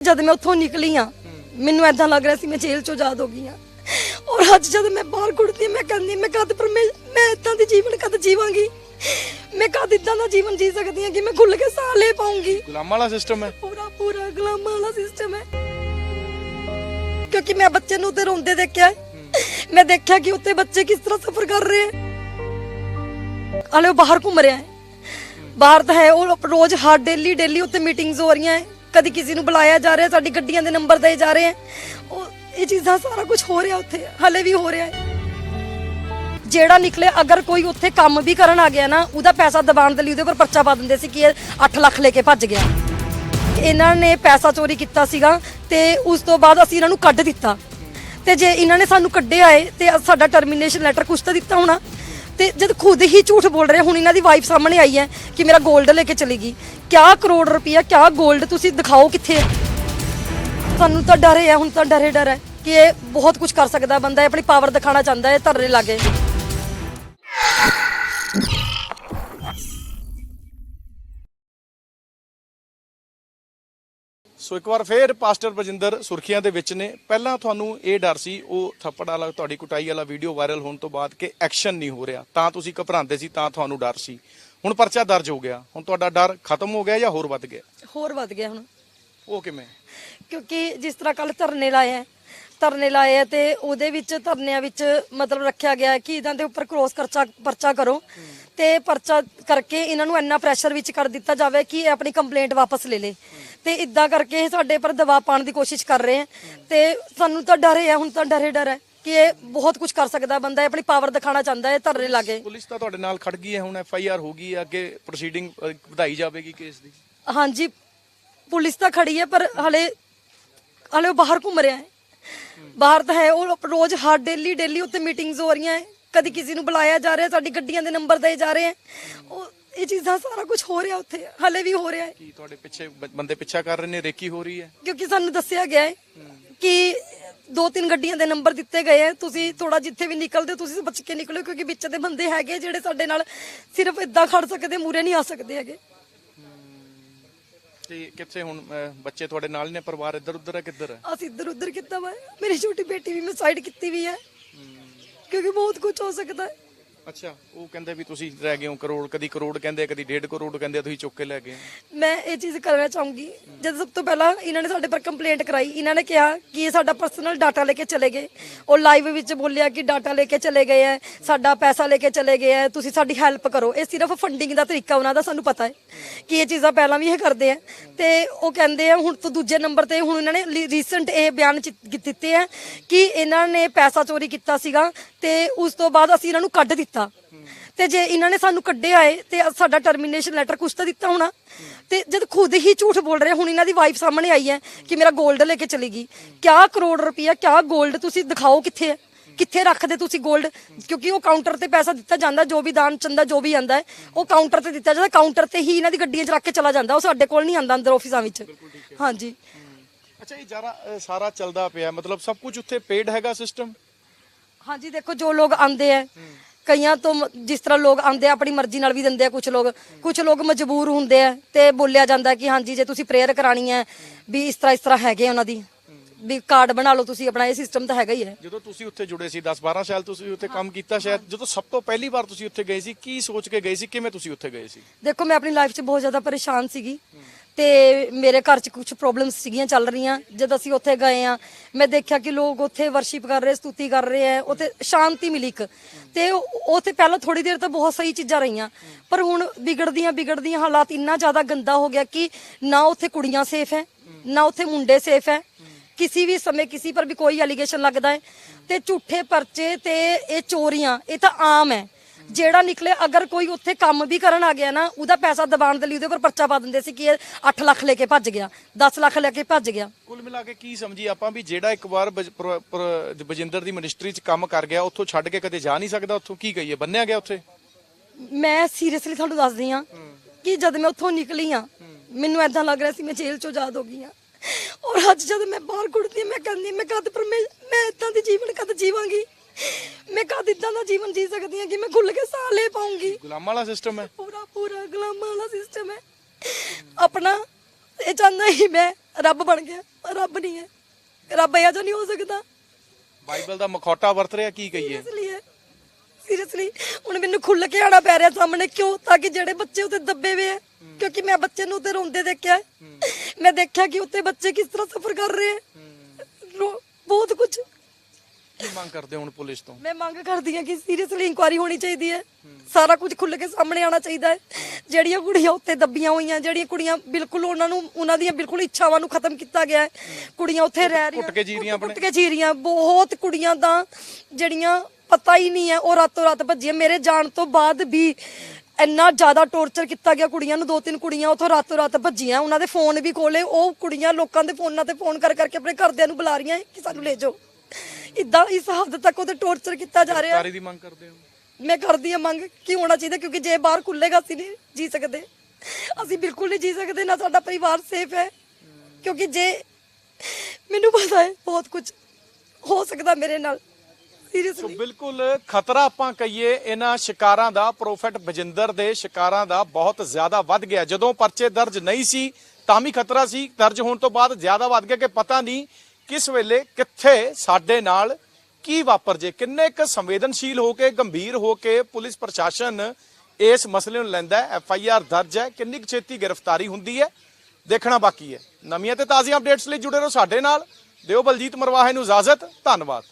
ਜਦ ਮੈਂ ਉੱਥੋਂ ਨਿਕਲੀ ਆ ਮੈਨੂੰ ਐਦਾਂ ਲੱਗ ਰਿਹਾ ਸੀ ਮੈਂ ਜੇਲ੍ਹ ਚੋਂ ਆਜ਼ਾਦ ਹੋ ਗਈ ਆ। ਔਰ ਅੱਜ ਜਦ ਮੈਂ ਬਾਹਰ ਹਾਂ, ਮੈਂ ਕਹਿੰਦੀ ਮੈਂ ਕਦ ਪਰ ਮੈਂ ਮੈਂ ਇਦਾਂ ਦੀ ਜੀਵਨ ਕਦ ਜੀਵਾਂਗੀ? ਮੈਂ ਕਦ ਇਦਾਂ ਦਾ ਜੀਵਨ ਜੀ ਸਕਦੀ ਹਾਂ ਕਿ ਮੈਂ ਖੁੱਲ ਕੇ ਸਾਹ ਲੈ ਪਾਉਂਗੀ? ਗੁਲਾਮਾਂ ਵਾਲਾ ਸਿਸਟਮ ਹੈ। ਪੂਰਾ ਪੂਰਾ ਗੁਲਾਮਾਂ ਵਾਲਾ ਸਿਸਟਮ ਹੈ। ਕਿਉਂਕਿ ਮੈਂ ਬੱਚੇ ਨੂੰ ਤੇ ਰੋਂਦੇ ਦੇਖਿਆ ਹੈ। ਮੈਂ ਦੇਖਿਆ ਕਿ ਉੱਤੇ ਬੱਚੇ ਕਿਸ ਤਰ੍ਹਾਂ ਸਫਰ ਕਰ ਰਹੇ ਹੈ। ਹਲੇ ਉਹ ਬਾਹਰ ਘੁੰਮ ਰਿਹਾ ਹੈ। ਬਾਹਰ ਤਾਂ ਹੈ ਉਹ ਰੋਜ਼ ਹਰ ਡੇਲੀ ਡੇਲੀ ਉੱਤੇ ਮੀਟਿੰਗਸ ਹੋ ਰਹੀਆਂ ਹੈ। ਕਦੀ ਕਿਸੇ ਨੂੰ ਬੁਲਾਇਆ ਜਾ ਰਿਹਾ, ਸਾਡੀ ਗੱਡੀਆਂ ਦੇ ਨੰਬਰ ਦਏ ਜਾ ਰਹੇ ਹੈ ਉਹ, ਇਹ ਚੀਜ਼ਾਂ ਸਾਰਾ ਕੁਝ ਹੋ ਰਿਹਾ ਉੱਥੇ, ਹਲੇ ਵੀ ਹੋ ਰਿਹਾ ਹੈ। ਜਿਹੜਾ ਨਿਕਲੇ ਅਗਰ ਕੋਈ ਉੱਥੇ ਕੰਮ ਵੀ ਕਰਨ ਆ ਗਿਆ ਨਾ, ਉਹਦਾ ਪੈਸਾ ਦਬਾਉਣ ਦੇ ਲਈ ਉਹਦੇ ਉੱਪਰ ਪਰਚਾ ਪਾ ਦਿੰਦੇ ਸੀ ਕਿ ਇਹ 8 ਲੱਖ ਲੈ ਕੇ ਭੱਜ ਗਿਆ। ਇਹਨਾਂ ਨੇ ਪੈਸਾ ਚੋਰੀ ਕੀਤਾ ਸੀਗਾ ਤੇ ਉਸ ਤੋਂ ਬਾਅਦ ਅਸੀਂ ਇਹਨਾਂ ਨੂੰ ਕੱਢ ਦਿੱਤਾ। ਤੇ ਜੇ ਇਹਨਾਂ ਨੇ ਸਾਨੂੰ ਕੱਢਿਆ ਏ ਤੇ ਸਾਡਾ ਟਰਮੀਨੇਸ਼ਨ ਲੈਟਰ ਕੁਛ ਤਾਂ ਦਿੱਤਾ ਹੋਣਾ। ਤੇ ਜਦ ਖੁਦ ਹੀ ਝੂਠ ਬੋਲ ਰਹੇ ਹੁਣ ਇਹਨਾਂ ਦੀ ਵਾਈਫ ਸਾਹਮਣੇ ਆਈ ਹੈ ਕਿ ਮੇਰਾ 골ਡ ਲੈ ਕੇ ਚਲੀ ਗਈ। ਕਿਆ ਕਰੋੜ ਰੁਪਇਆ ਕਿਆ 골ਡ ਤੁਸੀਂ ਦਿਖਾਓ ਕਿੱਥੇ ਸਾਨੂੰ ਤਾਂ ਡਰ ਹੈ, ਹੁਣ ਤਾਂ ਡਰੇ ਡਰ ਹੈ ਕਿ ਇਹ ਬਹੁਤ ਕੁਝ ਕਰ ਸਕਦਾ ਬੰਦਾ ਆਪਣੀ ਪਾਵਰ ਦਿਖਾਣਾ ਚਾਹੁੰਦਾ ਹੈ ਧਰਨੇ ਲਾਗੇ। ਸੋ ਇੱਕ ਵਾਰ ਫੇਰ ਪਾਸਟਰ ਬਜਿੰਦਰ ਸੁਰਖੀਆਂ ਦੇ ਵਿੱਚ ਨੇ। ਪਹਿਲਾਂ ਤੁਹਾਨੂੰ ਇਹ ਡਰ ਸੀ, ਉਹ ਥੱਪੜ ਵਾਲਾ, ਤੁਹਾਡੀ ਕੁਟਾਈ ਵਾਲਾ ਵੀਡੀਓ ਵਾਇਰਲ ਹੋਣ ਤੋਂ ਬਾਅਦ ਕਿ ਐਕਸ਼ਨ ਨਹੀਂ ਹੋ ਰਿਹਾ। ਤਾਂ ਤੁਸੀਂ ਘਬਰਾਉਂਦੇ ਸੀ, ਤਾਂ ਤੁਹਾਨੂੰ ਡਰ ਸੀ। ਹੁਣ ਪਰਚਾ ਦਰਜ ਹੋ ਗਿਆ। ਹੁਣ ਤੁਹਾਡਾ ਡਰ ਖਤਮ ਹੋ ਗਿਆ ਜਾਂ ਹੋਰ ਵੱਧ ਗਿਆ? ਹੋਰ ਵੱਧ ਗਿਆ ਹੁਣ। ਉਹ ਕਿਵੇਂ? ਕਿਉਂਕਿ ਜਿਸ ਤਰ੍ਹਾਂ ਕੱਲ ਧਰਨੇ ਲਾਏ ਹੈ ਧਰਨੇ ਲਾਏ ਹੈ ਤੇ ਉਹਦੇ ਵਿੱਚ ਧਰਨਿਆਂ ਵਿੱਚ ਮਤਲਬ ਰੱਖਿਆ ਗਿਆ ਕਿ ਇਹਨਾਂ ਦੇ ਉੱਪਰ ਕ੍ਰੋਸ ਕਰਚਾ ਪਰਚਾ ਕਰੋ। ਤੇ ਪਰਚਾ ਕਰਕੇ ਇਹਨਾਂ ਨੂੰ ਇੰਨਾ ਪ੍ਰੈਸ਼ਰ ਵਿੱਚ ਕਰ ਦਿੱਤਾ ਜਾਵੇ ਕਿ ਇਹ ਆਪਣੀ ਕੰਪਲੇਂਟ ਵਾਪਸ ਲੈ ਲੇ। ਤੇ ਇਦਾਂ ਕਰਕੇ ਇਹ ਸਾਡੇ ਪਰ ਦਬਾਅ ਪਾਉਣ ਦੀ ਕੋਸ਼ਿਸ਼ ਕਰ ਰਹੇ ਹੈ। ਤੇ ਸਾਨੂੰ ਤਾਂ ਡਰ ਹੈ ਹੁਣ ਤਾਂ ਡਰੇ ਡਰ ਹੈ। ਕਿ ਇਹ ਬਹੁਤ ਕੁਝ ਕਰ ਸਕਦਾ ਬੰਦਾ ਇਹ ਆਪਣੀ ਪਾਵਰ ਦਿਖਾਣਾ ਚਾਹੁੰਦਾ ਹੈ ਧਰਨੇ ਲਾਗੇ। ਪੁਲਿਸ ਤਾਂ ਤੁਹਾਡੇ ਨਾਲ ਖੜ ਗਈ ਹੈ ਹੁਣ ਐਫ ਆਈ ਆਰ ਹੋ ਗਈ ਹੈ ਅੱਗੇ ਪ੍ਰੋਸੀਡਿੰਗ ਵਧਾਈ ਜਾਵੇਗੀ ਕੇਸ ਦੀ। ਹਾਂਜੀ ਪੁਲਿਸ ਤਾਂ ਖੜੀ ਹੈ ਪਰ ਹਲੇ ਹਲੇ ਉਹ ਬਾਹਰ ਘੁੰਮ ਰਿਹਾ ਹੈ। ਬਾਹਰ ਤਾਂ ਹੈ ਉਹ ਰੋਜ਼ ਹਰ ਡੇਲੀ ਡੇਲੀ ਉੱਤੇ ਮੀਟਿੰਗਸ ਹੋ ਰਹੀਆਂ ਹੈ। ਕਦੀ ਕਿਸੇ ਨੂੰ ਬੁਲਾਇਆ ਜਾ ਰਿਹਾ ਸਾਡੀ ਗੱਡੀਆਂ ਦੇ ਨੰਬਰ ਦਏ ਜਾ ਰਹੇ ਹੈ। ਉਹ ਇਹ ਚੀਜ਼ਾਂ ਸਾਰਾ ਕੁਝ ਹੋ ਰਿਹਾ ਉੱਥੇ ਹਲੇ ਵੀ ਹੋ ਰਿਹਾ ਹੈ। ਕੀ ਤੁਹਾਡੇ ਪਿੱਛੇ ਬ- ਬੰਦੇ ਪਿੱਛਾ ਕਰ ਰਹੇ ਨੇ ਰੇਕੀ ਹੋ ਰਹੀ ਹੈ? ਕਿਉਂਕਿ ਸਾਨੂੰ ਦੱਸਿਆ ਗਿਆ ਹੈ ਕਿ ਦੋ ਤਿੰਨ ਗੱਡੀਆਂ ਦੇ ਨੰਬਰ ਦਿੱਤੇ ਗਏ ਹੈ ਤੁਸੀਂ ਥੋੜਾ ਜਿੱਥੇ ਵੀ ਨਿਕਲਦੇ ਹੋ ਤੁਸੀਂ ਬਚ ਕੇ ਨਿਕਲੋ ਕਿਉਂਕਿ ਵਿੱਚ ਦੇ ਬੰਦੇ ਹੈਗੇ ਜਿਹੜੇ ਸਾਡੇ ਨਾਲ ਸਿਰਫ ਇਦਾਂ ਖੜ ਸਕਦੇ ਮੂਰੇ ਨਹੀਂ ਆ ਸਕਦੇ ਹੈਗੇ। ਤੇ ਕਿੱਥੇ ਹੁਣ ਅਹ, ਬੱਚੇ ਤੁਹਾਡੇ ਨਾਲ ਨੇ ਪਰਿਵਾਰ ਇੱਧਰ ਉੱਧਰ ਹੈ ਕਿੱਧਰ ਹੈ ਅਸੀਂ ਇੱਧਰ ਉੱਧਰ ਕੀਤਾ ਵਾ। ਮੇਰੀ ਛੋਟੀ ਬੇਟੀ ਵੀ ਮੈਂ ਸਾਈਡ ਕੀਤੀ ਵੀ ਹੈ। ਕਿਉਂਕਿ ਬਹੁਤ ਕੁਝ ਹੋ ਸਕਦਾ। ਹੈ ਅੱਛਾ, ਉਹ ਕਹਿੰਦੇ ਵੀ ਤੁਸੀਂ ਰਹਿ ਗਏ ਹੋ ਕਰੋੜ, ਕਦੀ ਕਰੋੜ ਕਹਿੰਦੇ ਕਦੀ ਡੇਢ ਕਰੋੜ ਕਹਿੰਦੇ ਤੁਸੀਂ ਚੁੱਕ ਕੇ ਲੈ ਗਏ ਮੈਂ ਇਹ ਚੀਜ਼ ਕਰਨਾ ਚਾਹੂੰਗੀ, ਜਦ ਸਭ ਤੋਂ ਪਹਿਲਾਂ ਇਹਨਾਂ ਨੇ ਸਾਡੇ ਪਰ ਕੰਪਲੇਂਟ ਕਰਾਈ, ਇਹਨਾਂ ਨੇ ਕਿਹਾ ਕਿ ਇਹ ਸਾਡਾ ਪਰਸਨਲ ਡਾਟਾ ਲੈ ਕੇ ਚਲੇ ਗਏ। ਉਹ ਲਾਈਵ ਵਿੱਚ ਬੋਲਿਆ ਕਿ ਡਾਟਾ ਲੈ ਕੇ ਚਲੇ ਗਏ ਹੈ ਸਾਡਾ ਪੈਸਾ ਲੈ ਕੇ ਚਲੇ ਗਏ ਹੈ ਤੁਸੀਂ ਸਾਡੀ ਹੈਲਪ ਕਰੋ। ਇਹ ਸਿਰਫ ਫੰਡਿੰਗ ਦਾ ਤਰੀਕਾ ਉਹਨਾਂ ਦਾ, ਸਾਨੂੰ ਪਤਾ ਹੈ ਕਿ ਇਹ ਚੀਜ਼ਾਂ ਪਹਿਲਾਂ ਵੀ ਇਹ ਕਰਦੇ ਆ। ਤੇ ਉਹ ਕਹਿੰਦੇ ਆ, ਹੁਣ ਤੋਂ ਦੂਜੇ ਨੰਬਰ ਤੇ ਹੁਣ ਇਹਨਾਂ ਨੇ ਰੀਸੈਂਟ ਇਹ ਬਿਆਨ ਚ- ਦਿੱਤੇ ਆ ਕਿ ਇਹਨਾਂ ਨੇ ਪੈਸਾ ਚੋਰੀ ਕੀਤਾ ਸੀਗਾ ਤੇ ਉਸ ਤੋਂ ਬਾਅਦ ਅਸੀਂ ਇਹਨਾਂ ਨੂੰ ਕੱਢ ਦਿੱਤਾ। ਦਿੱਤਾ। ਤੇ ਜੇ ਇਹਨਾਂ ਨੇ ਸਾਨੂੰ ਕੱਢਿਆ ਏ ਤੇ ਸਾਡਾ ਟਰਮੀਨੇਸ਼ਨ ਲੈਟਰ ਕੁਛ ਤਾਂ ਦਿੱਤਾ ਹੋਣਾ। ਤੇ ਜਦ ਖੁਦ ਹੀ ਝੂਠ ਬੋਲ ਰਹੇ ਹੁਣ ਇਹਨਾਂ ਦੀ ਵਾਈਫ ਸਾਹਮਣੇ ਆਈ ਹੈ ਕਿ ਮੇਰਾ 골ਡ ਲੈ ਕੇ ਚਲੀ ਗਈ। ਕਿਆ ਕਰੋੜ ਰੁਪਇਆ ਕਿਆ 골ਡ ਤੁਸੀਂ ਦਿਖਾਓ ਕਿੱਥੇ ਹੈ? ਕਿੱਥੇ ਰੱਖਦੇ ਤੁਸੀਂ 골ਡ ਕਿਉਂਕਿ ਉਹ ਕਾਊਂਟਰ ਤੇ ਪੈਸਾ ਦਿੱਤਾ ਜਾਂਦਾ ਜੋ ਵੀ ਦਾਨ ਚੰਦਾ ਜੋ ਵੀ ਆਂਦਾ ਉਹ ਕਾਊਂਟਰ ਤੇ ਦਿੱਤਾ ਜਾਂਦਾ। ਕਾਊਂਟਰ ਤੇ ਹੀ ਇਹਨਾਂ ਦੀ ਗੱਡੀਆਂ 'ਚ ਰੱਖ ਕੇ ਚਲਾ ਜਾਂਦਾ ਉਹ ਸਾਡੇ ਕੋਲ ਨਹੀਂ ਆਂਦਾ ਅੰਦਰ ਆਫਿਸਾਂ ਵਿੱਚ। ਹਾਂਜੀ। ਅੱਛਾ ਇਹ ਜਾਰਾ ਸਾਰਾ ਚੱਲਦਾ ਪਿਆ ਮਤਲਬ ਸਭ ਕੁਝ ਉੱਥੇ ਪੇਡ ਹੈਗਾ ਸਿਸਟਮ ਹਾਂਜੀ ਦੇਖੋ ਜੋ ਲੋਕ ਆਂਦੇ ਆ ਕਈਆਂ ਤੋਂ ਮ- ਜਿਸ ਤਰ੍ਹਾਂ ਲੋਕ ਆਉਂਦੇ ਆ, ਆਪਣੀ ਮਰਜ਼ੀ ਨਾਲ ਵੀ ਦਿੰਦੇ ਆ ਕੁਝ ਲੋਕ ਕੁਝ ਲੋਕ ਮਜਬੂਰ ਹੁੰਦੇ ਆ ਤੇ ਬੋਲਿਆ ਜਾਂਦਾ ਕਿ ਹਾਂਜੀ, ਜੇ ਤੁਸੀਂ ਪ੍ਰੇਅਰ ਕਰਾਣੀ ਹੈ ਵੀ ਇਸ ਤਰ੍ਹਾਂ ਇਸ ਤਰ੍ਹਾਂ ਹੈਗੇ ਆ ਉਹਨਾਂ ਦੀ। ਵੀ ਕਾਰਡ ਬਣਾ ਲਓ ਤੁਸੀਂ ਆਪਣਾ ਇਹ ਸਿਸਟਮ ਤਾਂ ਹੈਗਾ ਹੀ ਹੈ। ਜਦੋਂ ਤੁਸੀਂ ਉੱਥੇ ਜੁੜੇ ਸੀ 10 12 ਸਾਲ ਤੁਸੀਂ ਉੱਥੇ ਕੰਮ ਕੀਤਾ ਸ਼ਾਇਦ ਜਦੋਂ ਸਭ ਤੋਂ ਪਹਿਲੀ ਵਾਰ ਤੁਸੀਂ ਉੱਥੇ ਗਏ ਸੀ ਕੀ ਸੋਚ ਕੇ ਗਏ ਸੀ ਕਿਵੇਂ ਤੁਸੀਂ ਉੱਥੇ ਗਏ ਸੀ? ਦੇਖੋ ਮੈਂ ਆਪਣੀ ਲਾਈਫ 'ਚ ਬਹੁਤ ਜ਼ਿਆਦਾ ਪਰੇਸ਼ਾਨ ਸੀਗੀ ਤੇ ਮੇਰੇ ਘਰ 'ਚ ਕੁਝ ਪ੍ਰੋਬਲਮਸ ਸੀਗੀਆਂ ਚੱਲ ਰਹੀਆਂ। ਜਦ ਅਸੀਂ ਉੱਥੇ ਗਏ ਆ ਮੈਂ ਦੇਖਿਆ ਕਿ ਲੋਕ ਉੱਥੇ ਵਰਸ਼ਿਪ ਕਰ ਰਹੇ ਸਤੂਤੀ ਕਰ ਰਹੇ ਆ ਉੱਥੇ ਸ਼ਾਂਤੀ ਮਿਲੀ ਇੱਕ। ਤੇ ਉਹ- ਉੱਥੇ ਪਹਿਲਾਂ ਥੋੜੀ ਦੇਰ ਤਾਂ ਬਹੁਤ ਸਹੀ ਚੀਜ਼ਾਂ ਰਹੀਆਂ ਪਰ ਹੁਣ ਵਿਗੜਦੀਆਂ ਵਿਗੜਦੀਆਂ ਹਾਲਾਤ ਇੰਨਾ ਜ਼ਿਆਦਾ ਗੰਦਾ ਹੋ ਗਿਆ ਕਿ ਨਾ ਉੱਥੇ ਕੁੜੀਆਂ ਸੇਫ ਹੈ ਨਾ ਉੱਥੇ ਮੁੰਡੇ ਸੇਫ ਹੈ ਕਿਸੇ ਵੀ ਸਮੇਂ ਕਿਸੇ ਪਰ ਵੀ ਕੋਈ ਅਲੀਗੇਸ਼ਨ ਲੱਗਦਾ ਹੈ ਤੇ ਝੂਠੇ ਪਰਚੇ ਤੇ ਇਹ ਚੋਰੀਆਂ ਇਹ ਤਾਂ ਆਮ ਹੈ। ਜਿਹੜਾ ਨਿਕਲੇ ਅਗਰ ਕੋਈ ਉੱਥੇ ਕੰਮ ਵੀ ਕਰਨ ਆ ਗਿਆ ਨਾ ਉਹਦਾ ਪੈਸਾ ਦਬਾਉਣ ਦੇ ਲਈ ਉਹਦੇ ਉੱਪਰ ਪਰਚਾ ਪਾ ਦਿੰਦੇ ਸੀ ਕਿ ਇਹ 8 ਲੱਖ ਲੈ ਕੇ ਭੱਜ ਗਿਆ 10 ਲੱਖ ਲੈ ਕੇ ਭੱਜ ਗਿਆ। ਕੁੱਲ ਮਿਲਾ ਕੇ ਕੀ ਸਮਝੀ ਆਪਾਂ ਵੀ ਜਿਹੜਾ ਇੱਕ ਵਾਰ ਬਜ- ਪ੍ਰ- ਪ੍ਰ- ਬਜਿੰਦਰ ਦੀ ਮਿਨਿਸਟਰੀ 'ਚ ਕੰਮ ਕਰ ਗਿਆ ਉੱਥੋਂ ਛੱਡ ਕੇ ਕਦੇ ਜਾ ਨਹੀਂ ਸਕਦਾ ਉੱਥੋਂ ਕੀ ਕਹੀਏ? ਬੰਨਿਆ ਗਿਆ ਉੱਥੇ? ਮੈਂ ਸੀਰੀਅਸਲੀ ਤੁਹਾਨੂੰ ਦੱਸਦੀ ਆ ਕਿ ਜਦ ਮੈਂ ਉੱਥੋਂ ਨਿਕਲੀ ਆ ਮੈਨੂੰ ਐਦਾਂ ਲੱਗ ਰਿਹਾ ਸੀ ਮੈਂ ਜੇਲ੍ਹ ਚੋਂ ਆਜ਼ਾਦ ਹੋ ਗਈ ਆ ਔਰ ਅੱਜ ਜਦ ਮੈਂ ਬਾਹਰ ਕੁੜਦੀ ਮੈਂ ਕਹਿੰਦੀ ਮੈਂ ਕਦ ਪਰ ਮੈਂ ਮੈਂ ਇਦਾਂ ਦੀ ਜੀਵਨ ਕਦ ਜੀਵਾਂਗੀ? ਮੈਂ ਕਦ ਇਦਾਂ ਦਾ ਜੀਵਨ ਜੀ ਸਕਦੀ ਹਾਂ ਕਿ ਮੈਂ ਖੁੱਲ ਕੇ ਸਾਹ ਲੈ ਪਾਉਂਗੀ ਗੁਲਾਮਾਂ ਵਾਲਾ ਸਿਸਟਮ ਹੈ। ਪੂਰਾ ਪੂਰਾ ਗੁਲਾਮਾਂ ਵਾਲਾ ਸਿਸਟਮ ਹੈ। ਆਪਣਾ ਇਹ ਚਾਹੁੰਦਾ ਹੀ ਮੈਂ ਰੱਬ ਬਣ ਗਿਆ ਰੱਬ ਨਹੀਂ ਹੈ। ਰੱਬ ਇਹ ਜਿਹਾ ਨਹੀਂ ਹੋ ਸਕਦਾ। ਬਾਈਬਲ ਦਾ ਮਖੌਟਾ ਵਰਤ ਰਿਹਾ ਕੀ ਕਹੀਏ? ਸੀਰੀਅਸਲੀ ਹੁਣ ਮੈਨੂੰ ਖੁੱਲ ਕੇ ਆਣਾ ਪੈ ਰਿਹਾ ਸਾਹਮਣੇ ਕਿਉਂ? ਤਾਂ ਕਿ ਜਿਹੜੇ ਬੱਚੇ ਉੱਤੇ ਦੱਬੇ ਹੋਏ ਆ ਕਿਉਂਕਿ ਮੈਂ ਬੱਚੇ ਨੂੰ ਉੱਤੇ ਰੋਂਦੇ ਦੇਖਿਆ। ਮੈਂ ਦੇਖਿਆ ਕਿ ਉੱਤੇ ਬੱਚੇ ਕਿਸ ਤਰ੍ਹਾਂ ਸਫਰ ਕਰ ਰਹੇ ਆ। ਬਹੁਤ ਕੁਝ ਕੀ ਮੰਗ ਕਰਦੇ ਹੁਣ ਪੁਲਿਸ ਤੋਂ? ਮੈਂ ਮੰਗ ਕਰਦੀ ਹਾਂ ਕਿ ਸੀਰੀਅਸਲੀ ਇਨਕੁਆਰੀ ਹੋਣੀ ਚਾਹੀਦੀ ਹੈ। ਸਾਰਾ ਕੁਝ ਖੁੱਲ ਕੇ ਸਾਹਮਣੇ ਆਉਣਾ ਚਾਹੀਦਾ ਹੈ। ਜਿਹੜੀਆਂ ਕੁੜੀਆਂ ਉੱਤੇ ਦੱਬੀਆਂ ਹੋਈਆਂ ਜਿਹੜੀਆਂ ਕੁੜੀਆਂ ਬਿਲਕੁਲ ਉਹਨਾਂ ਨੂੰ ਉਹਨਾਂ ਦੀਆਂ ਬਿਲਕੁਲ ਇੱਛਾਵਾਂ ਨੂੰ ਖਤਮ ਕੀਤਾ ਗਿਆ ਹੈ। ਕੁੜੀਆਂ ਉੱਥੇ ਰਹਿ ਰਹੀਆਂ ਕੁੱਟ ਕੇ ਜੀ ਰਹੀਆਂ ਆਪਣੇ। ਕੁੱਟ ਕੇ ਜੀ ਰਹੀਆਂ ਬਹੁਤ ਕੁੜੀਆਂ ਤਾਂ ਜਿਹੜੀਆਂ ਪਤਾ ਹੀ ਨਹੀਂ ਹੈ ਉਹ ਰਾਤੋਂ ਰਾਤ ਭੱਜੀਆਂ। ਮੇਰੇ ਜਾਣ ਤੋਂ ਬਾਅਦ ਵੀ ਇੰਨਾ ਜ਼ਿਆਦਾ ਟੌਰਚਰ ਕੀਤਾ ਗਿਆ ਕੁੜੀਆਂ ਨੂੰ ਦੋ ਤਿੰਨ ਕੁੜੀਆਂ ਉਥੋਂ ਰਾਤੋਂ ਰਾਤ ਭੱਜੀਆਂ। ਉਹਨਾਂ ਦੇ ਫੋਨ ਵੀ ਖੋਲੇ ਉਹ ਕੁੜੀਆਂ ਲੋਕਾਂ ਦੇ ਫੋਨਾਂ ਤੇ ਫੋਨ ਕਰ ਕਰਕੇ ਆਪਣੇ ਘਰਦਿਆਂ ਨੂੰ ਬੁਲਾ ਰਹੀਆਂ ਕਿ ਸਾਨੂੰ ਲੈ ਜਾਓ। ਇਦਾਂ ਇਸ ਹੱਦ ਤੱਕ ਉਹਦੇ ਟੌਰਚਰ ਕੀਤਾ ਜਾ ਰਿਹਾ। ਸਾਰੀ ਦੀ ਮੰਗ ਕਰਦੇ ਹੋ? ਮੈਂ ਕਰਦੀ ਹਾਂ ਮੰਗ ਕੀ ਹੋਣਾ ਚਾਹੀਦਾ ਕਿਉਂਕਿ ਜੇ ਬਾਹਰ ਖੁੱਲੇਗਾ ਅਸੀਂ ਨਹੀਂ ਜੀ ਸਕਦੇ। ਅਸੀਂ ਬਿਲਕੁਲ ਨਹੀਂ ਜੀ ਸਕਦੇ ਨਾ ਸਾਡਾ ਪਰਿਵਾਰ ਸੇਫ ਹੈ। ਕਿਉਂਕਿ ਜੇ ਮੈਨੂੰ ਪਤਾ ਹੈ ਬਹੁਤ ਕੁਝ ਹੋ ਸਕਦਾ ਮੇਰੇ ਨਾਲ। ਸੋ ਸੀਰੀਅਸਲੀ ਬਿਲਕੁਲ ਖਤਰਾ ਆਪਾਂ ਕਹੀਏ, ਇਹਨਾਂ ਸ਼ਿਕਾਰਾਂ ਦਾ, ਪ੍ਰੋਫੈਟ ਬਜਿੰਦਰ ਦੇ ਸ਼ਿਕਾਰਾਂ ਦਾ ਬਹੁਤ ਜ਼ਿਆਦਾ ਵੱਧ ਗਿਆ। ਜਦੋਂ ਪਰਚੇ ਦਰਜ ਨਹੀਂ ਸੀ, ਤਾਂ ਵੀ ਖਤਰਾ ਸੀ। ਦਰਜ ਹੋਣ ਤੋਂ ਬਾਅਦ ਜ਼ਿਆਦਾ ਵੱਧ ਗਿਆ ਕਿ ਪਤਾ ਨਹੀਂ ਕਿਸ ਵੇਲੇ ਕਿੱਥੇ ਸਾਡੇ ਨਾਲ ਕੀ ਵਾਪਰ ਜੇ ਕਿੰਨੇ ਕੁ ਸੰਵੇਦਨਸ਼ੀਲ ਹੋ ਕੇ, ਗੰਭੀਰ ਹੋ ਕੇ ਪੁਲਿਸ ਪ੍ਰਸ਼ਾਸਨ ਇਸ ਮਸਲੇ ਨੂੰ ਲੈਂਦਾ ਐਫ ਆਈ ਆਰ ਦਰਜ ਹੈ। ਕਿੰਨੀ ਕੁ ਛੇਤੀ ਗ੍ਰਿਫਤਾਰੀ ਹੁੰਦੀ ਹੈ, ਦੇਖਣਾ ਬਾਕੀ ਹੈ। ਨਵੀਆਂ ਤੇ ਤਾਜ਼ੀਆਂ ਅਪਡੇਟਸ ਲਈ ਜੁੜੇ ਰਹੋ ਸਾਡੇ ਨਾਲ। ਦਿਓ ਬਲਜੀਤ ਮਰਵਾਹੇ ਨੂੰ ਇਜਾਜ਼ਤ। ਧੰਨਵਾਦ।